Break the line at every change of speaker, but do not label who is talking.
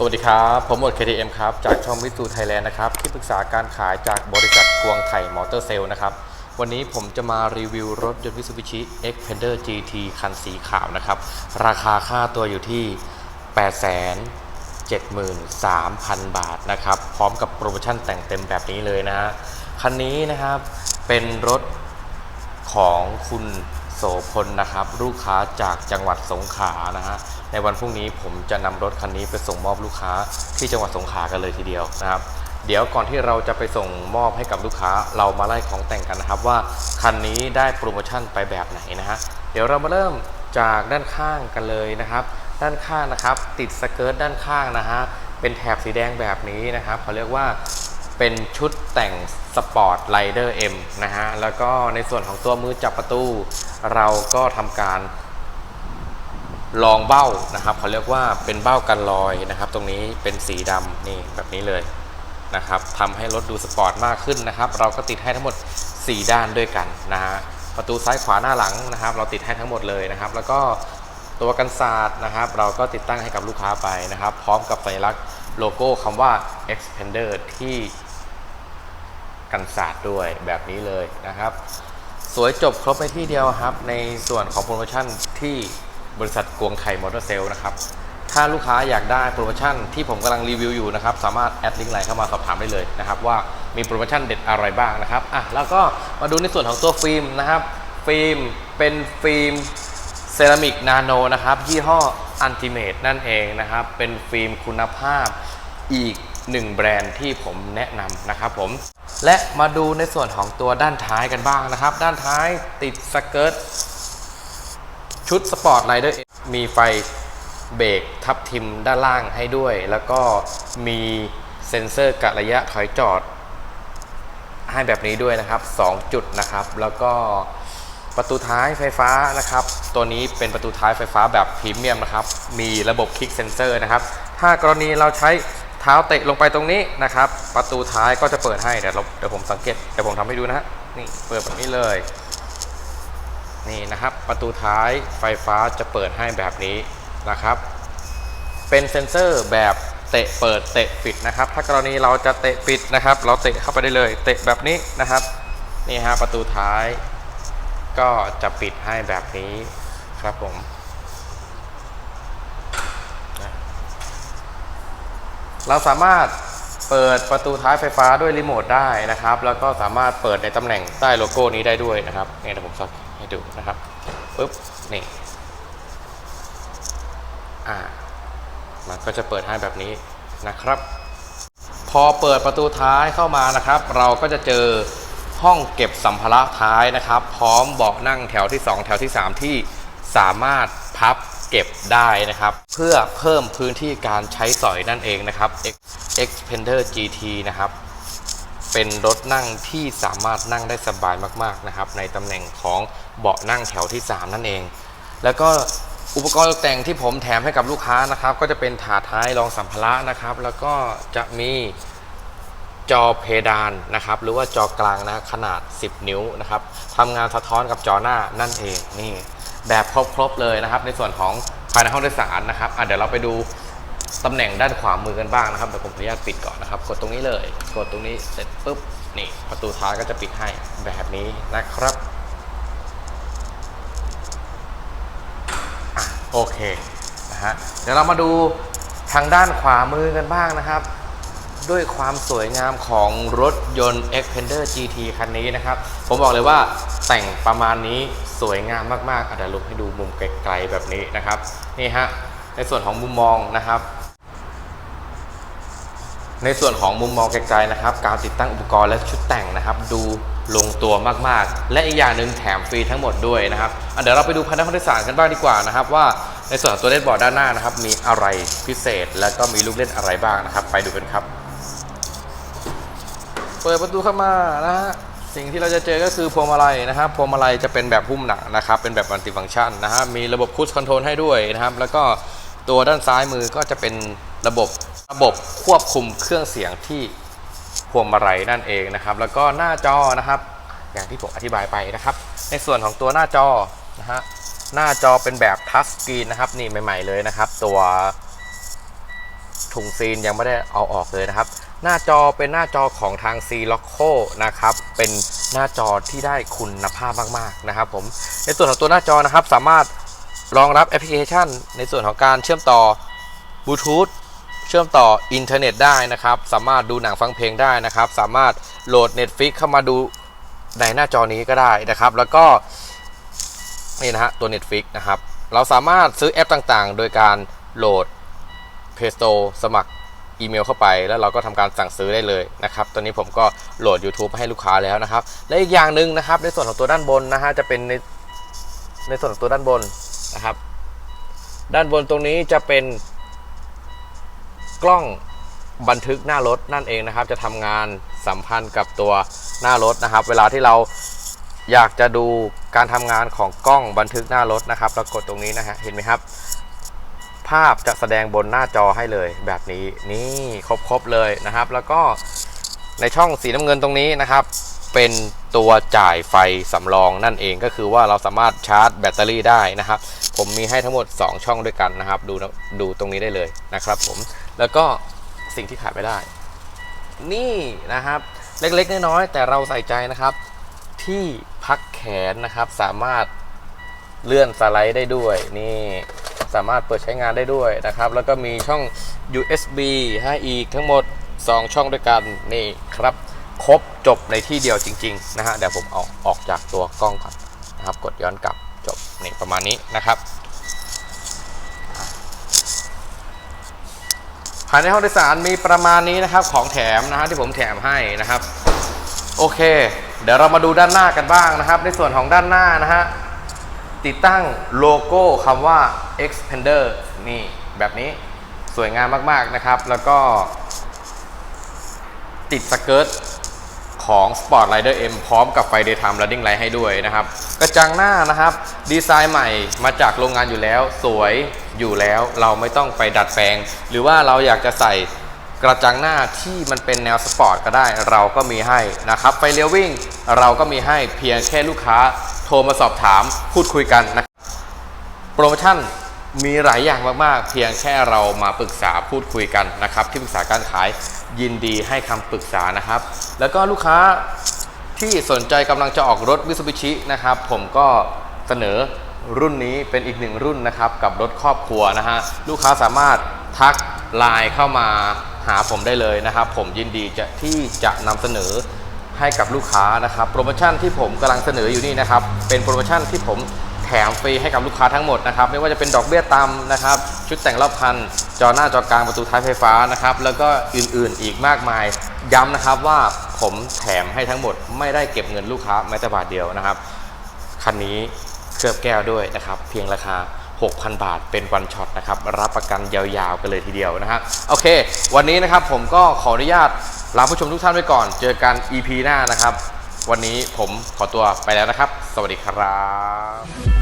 สวัสดีครับ ผมหมด KTM ครับ จากช่องมิตูไทยแลนด์นะครับ ที่ปรึกษาการขายจากบริษัทกวงไทยมอเตอร์เซลนะครับ วันนี้ผมจะมารีวิวรถยนต์ Mitsubishi Xpander GT คันสีขาวนะครับ ราคาค่าตัวอยู่ที่ 873,000 บาทนะครับ พร้อมกับโปรโมชั่นแต่งเต็มแบบนี้เลยนะฮะ คันนี้นะครับเป็นรถของคุณ โสพลนะครับ ลูกค้าจากจังหวัดสงขลานะฮะในวันพรุ่งนี้ผมจะนำรถคันนี้ไปส่งมอบลูกค้าที่จังหวัดสงขลากันเลยทีเดียวนะครับ เดี๋ยวก่อนที่เราจะไปส่งมอบให้กับลูกค้าเรามาไล่ของแต่งกันนะครับ ว่าคันนี้ได้โปรโมชั่นไปแบบไหนนะฮะเดี๋ยวเรามาเริ่มจากด้านข้างกันเลยนะครับ ด้านข้างนะครับ ติดสเกิร์ตด้านข้างนะฮะเป็นแถบสีแดงแบบนี้นะครับเขาเรียกว่า เป็นชุดแต่งสปอร์ตไ i เดอร์ M นะฮะ แล้วก็ในส่วนของตัวมือจับประตู เราก็ทำการลองเบ้านะครับเขาเรียกว่าเป็นเบ้ากันรอยนะครับ ตรงนี้เป็นสีดำนี่แบบนี้เลยนะครับทำให้รถดูสปอร์ตมากขึ้นนะครับ เราก็ติดให้ทั้งหมด 4 ด้านด้วยกันนะฮะประตูซ้ายขวาหน้าหลังนะครับ เราติดให้ทั้งหมดเลยนะครับ แล้วก็ตัวกันศาสตร์นะครับ เราก็ติดตั้งให้กับลูกค้าไปนะครับ พร้อมกับสัญลักษณ์โลโก้คำว่า Expander ที่ กันศาสตร์ด้วยแบบนี้เลยนะครับ สวยจบครบในที่เดียวครับ ในส่วนของโปรโมชั่นที่บริษัทกวงไทยมอเตอร์เซลนะครับ ถ้าลูกค้าอยากได้โปรโมชั่นที่ผมกำลังรีวิวอยู่นะครับ สามารถแอดลิงก์ไลน์เข้ามาสอบถามได้เลยนะครับ ว่ามีโปรโมชั่นเด็ดอะไรบ้างนะครับอะแล้วก็มาดูในส่วนของตัวฟิล์มนะครับ ฟิล์มเป็นฟิล์มเซรามิกนาโนนะครับยี่ห้ออันติเมตนั่นเองนะครับ เป็นฟิล์มคุณภาพอีก หนึ่งแบรนด์ที่ผมแนะนำนะครับผม และมาดูในส่วนของตัวด้านท้ายกันบ้างนะครับ ด้านท้ายติดสเกิร์ตชุดสปอร์ตไ i เดอร์มีไฟเบรกทับทิมด้านล่างให้ด้วย แล้วก็มีเซ็นเซอร์กะระยะถอยจอด ให้แบบนี้ด้วยนะครับ 2 จุดนะครับ แล้วก็ประตูท้ายไฟฟ้านะครับ ตัวนี้เป็นประตูท้ายไฟฟ้าแบบพรีเมียมนะครับ มีระบบคลิกเซนเซอร์นะครับ ถ้ากรณีเราใช้ ท้าเตะลงไปตรงนี้นะครับ ประตูท้ายก็จะเปิดให้เดี๋ยวเราเดี๋ยวผมสังเกตเดี๋ยวผมทำให้ดูนะฮะนี่เปิดแบบนี้เลย นี่นะครับ ประตูท้ายไฟฟ้าจะเปิดให้แบบนี้นะครับ เป็นเซ็นเซอร์แบบเตะเปิดเตะปิดนะครับ ถ้ากรณีเราจะเตะปิดนะครับ เราเตะเข้าไปได้เลย เตะแบบนี้นะครับนี่ฮะประตูท้ายก็จะปิดให้แบบนี้ครับผมนะ เราสามารถเปิดประตูท้ายไฟฟ้าด้วยรีโมทได้นะครับ แล้วก็สามารถเปิดในตำแหน่งใต้โลโก้นี้ได้ด้วยนะครับนี่เดี๋ยวผมสักให้ดูนะครับปุ๊บนี่อ่ามันก็จะเปิดให้แบบนี้นะครับ พอเปิดประตูท้ายเข้ามานะครับ เราก็จะเจอห้องเก็บสัมภาระท้ายนะครับ พร้อมเบาะนั่งแถวที่ 2 แถวที่ 3 ที่สามารถพับ เก็บได้นะครับ เพื่อเพิ่มพื้นที่การใช้สอยนั่นเองนะครับ X- Xpander GT นะครับเป็นรถนั่งที่สามารถนั่งได้สบายมากๆนะครับ ในตำแหน่งของเบาะนั่งแถวที่ 3 นั่นเอง แล้วก็อุปกรณ์ตกแต่งที่ผมแถมให้กับลูกค้านะครับ ก็จะเป็นถาดท้ายรองสัมภาระนะครับ แล้วก็จะมีจอเพดานนะครับ หรือว่าจอกลางนะขนาด 10 นิ้วนะครับทำงานสะท้อนกับจอหน้านั่นเองนี่ แบบครบๆเลยนะครับ ในส่วนของภายในห้องโดยสารนะครับอะเดี๋ยวเราไปดูตำแหน่งด้านขวามือกันบ้างนะครับเดี๋ยวผมขออนุญาตปิดก่อนนะครับ กดตรงนี้เลย กดตรงนี้เสร็จปุ๊บนี่ประตูท้ายก็จะปิดให้แบบนี้นะครับอโอเคนะฮะเดี๋ยวเรามาดูทางด้านขวามือกันบ้างนะครับ ด้วยความสวยงามของรถยนต์ Xpander GT คันนี้นะครับ ผมบอกเลยว่า แต่งประมาณนี้สวยงามมากๆอะเดี๋ยวลุกให้ดูมุมไกลๆแบบนี้นะครับนี่ฮะในส่วนของมุมมองนะครับในส่วนของมุมมองไกลๆนะครับ การติดตั้งอุปกรณ์และชุดแต่งนะครับ ดูลงตัวมากๆ และอีกอย่างหนึ่งแถมฟรีทั้งหมดด้วยนะครับเดี๋ยวเราไปดูภายในห้องโดยสารกันบ้างดีกว่านะครับ ว่าในส่วนของตัวเล่นบอร์ดด้านหน้านะครับ มีอะไรพิเศษ และก็มีลูกเล่นอะไรบ้างนะครับ ไปดูกันครับ เปิดประตูเข้ามานะฮะ สิ่งที่เราจะเจอก็คือพวงมาลัยนะครับพวงมาลัยจะเป็นแบบหุ้มหนังนะครับ เป็นแบบมัลติฟังก์ชันนะฮะมีระบบคู i คอนโทรลให้ด้วยนะครับ แล้วก็ตัวด้านซ้ายมือก็จะเป็นระบบระบบควบคุมเครื่องเสียงที่พวงมาลัยนั่นเองนะครับ แล้วก็หน้าจอนะครับ อย่างที่ผมอธิบายไปนะครับ ในส่วนของตัวหน้าจอนะฮะหน้าจอเป็นแบบทัชสกรีนนะครับนี่ใหม่ ๆเลยนะครับ ตัวถุงซีนยังไม่ได้เอาออกเลยนะครับ หน้าจอเป็นหน้าจอของทาง C l o c o นะครับ เป็นหน้าจอที่ได้คุณภาพมากๆนะครับผม ในส่วนของตัวหน้าจอนะครับ สามารถรองรับแอปพลิเคชัน ในส่วนของการเชื่อมต่อบลูทูธเชื่อมต่ออินเทอร์เน็ตได้นะครับ สามารถดูหนังฟังเพลงได้นะครับ สามารถโหลด Netflix เข้ามาดูในหน้าจอนี้ก็ได้นะครับ แล้วก็นี่นะฮะตัว Netflix นะครับ เราสามารถซื้อแอปต่างๆ โดยการโหลด Play Store สมัคร อีเมลเข้าไป แล้วเราก็ทำการสั่งซื้อได้เลยนะครับตอนนี้ผมก็โหลด YouTube ให้ลูกค้าแล้วนะครับ และอีกอย่างหนึ่งนะครับ ในส่วนของตัวด้านบนนะฮะจะเป็นในในส่วนของตัวด้านบนนะครับ ด้านบนตรงนี้จะเป็นกล้องบันทึกหน้ารถนั่นเองนะครับ จะทำงานสัมพันธ์กับตัวหน้ารถนะครับ เวลาที่เราอยากจะดูการทำงานของกล้องบันทึกหน้ารถนะครับเรากดตรงนี้นะฮะเห็นไหมครับ ภาพจะแสดงบนหน้าจอให้เลยแบบนี้นี่ครบๆเลยนะครับ แล้วก็ในช่องสีน้ำเงินตรงนี้นะครับ เป็นตัวจ่ายไฟสำรองนั่นเองก็คือว่าเราสามารถชาร์จแบตเตอรี่ได้นะครับ ผมมีให้ทั้งหมด 2 ช่องด้วยกันนะครับ ดูดูตรงนี้ได้เลยนะครับ ผมแล้วก็สิ่งที่ขาดไม่ได้ นี่นะครับ เล็กๆน้อยๆแต่เราใส่ใจนะครับ ที่พักแขนนะครับสามารถเลื่อนสไลด์ได้ด้วยนี่ สามารถเปิดใช้งานได้ด้วยนะครับ แล้วก็มีช่อง USB ให้อีกทั้งหมด 2 ช่องด้วยกันนี่ครับ ครบจบในที่เดียวจริง ๆ นะฮะเดี๋ยวผมเอาออกจากตัวกล้องก่อนนะครับ กดย้อนกลับจบนี่ประมาณนี้นะครับภายในห้องโดยสารมีประมาณนี้นะครับของแถมนะฮะที่ผมแถมให้นะครับ โอเค เดี๋ยวเรามาดูด้านหน้ากันบ้างนะครับ ในส่วนของด้านหน้านะฮะ ติดตั้งโลโก้คำว่า Expander นี่แบบนี้สวยงามมากๆนะครับ แล้วก็ ติดสเกิร์ตของ Sport Rider M พร้อมกับไฟ Daytime Running Light ให้ด้วยนะครับ กระจังหน้านะครับ ดีไซน์ใหม่มาจากโรงงานอยู่แล้ว สวยอยู่แล้วเราไม่ต้องไปดัดแปลง หรือว่าเราอยากจะใส่กระจังหน้าที่มันเป็นแนวสปอร์ตก็ได้เราก็มีให้นะครับไฟเลี้ยววิ่งเราก็มีให้เพียงแค่ลูกค้า โทรมาสอบถามพูดคุยกันนะโปรโมชั่นมีหลายอย่างมากๆ เพียงแค่เรามาปรึกษาพูดคุยกันนะครับ ที่ปรึกษาการขายยินดีให้คำปรึกษานะครับ แล้วก็ลูกค้าที่สนใจกำลังจะออกรถ Mitsubishi นะครับ ผมก็เสนอรุ่นนี้เป็นอีกหนึ่งรุ่นนะครับกับรถครอบครัวนะฮะลูกค้าสามารถทักไลน์เข้ามาหาผมได้เลยนะครับ ผมยินดีจะที่จะนำเสนอ ให้กับลูกค้านะครับ โปรโมชั่นที่ผมกำลังเสนออยู่นี่นะครับ เป็นโปรโมชั่นที่ผมแถมฟรีให้กับลูกค้าทั้งหมดนะครับ ไม่ว่าจะเป็นดอกเบี้ยต่ำนะครับ ชุดแต่งรอบคัน จอหน้าจอกลางประตูท้ายไฟฟ้านะครับ แล้วก็อื่นๆอีกมากมาย ย้ำนะครับว่าผมแถมให้ทั้งหมด ไม่ได้เก็บเงินลูกค้าแม้แต่บาทเดียวนะครับ คันนี้เคลือบแก้วด้วยนะครับ เพียงราคา6,000 บาทเป็นวันช็อตนะครับ รับประกันยาวๆกันเลยทีเดียวนะฮะโอเค วันนี้นะครับผมก็ขออนุญาต ลาผู้ชมทุกท่านไว้ก่อน เจอกัน EP หน้านะครับ วันนี้ผมขอตัวไปแล้วนะครับ สวัสดีครับ